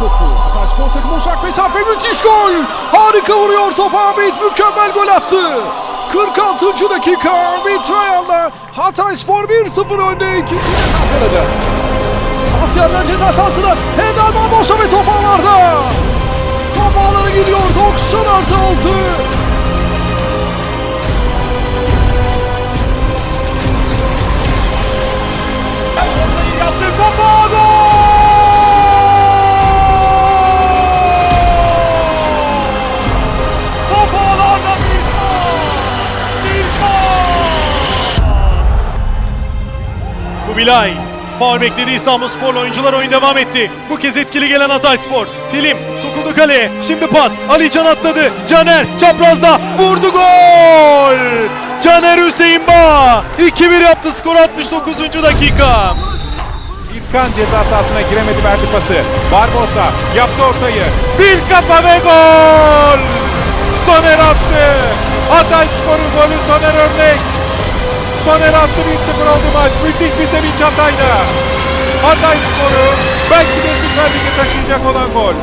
topu. Hatay Spor takımı uzak mesafe müthiş gol. Harika vuruyor top Ahmet mükemmel gol attı. 46. dakika Ahmet Rayan'la Hatay Spor 1-0 önde. İkinci mesafede. Asyanlar ceza sahasına. Eder Barbosa ve top ağlarda. Top ağlara gidiyor. Kubilay Faul bekledi İstanbul Sporlu oyuncular oyun devam etti. Bu kez etkili gelen Hatay Spor. Selim sokuldu kaleye. Şimdi pas. Ali Can atladı. Caner çaprazda vurdu gol! Caner Hüseyin Bağ 2-1 yaptı skor 69. dakika. İlkan ceza sahasına giremedi verdi pası. Barbosa yaptı ortayı. Bir kafa ve gol! Soner attı. Hatay Spor'un golü Soner Örnek. Soner attı 1-0 oldu maç. Müthiş bir sevinç Hatay'da. Hatay Spor'u belki de Süper Lig'e taşıyacak olan gol.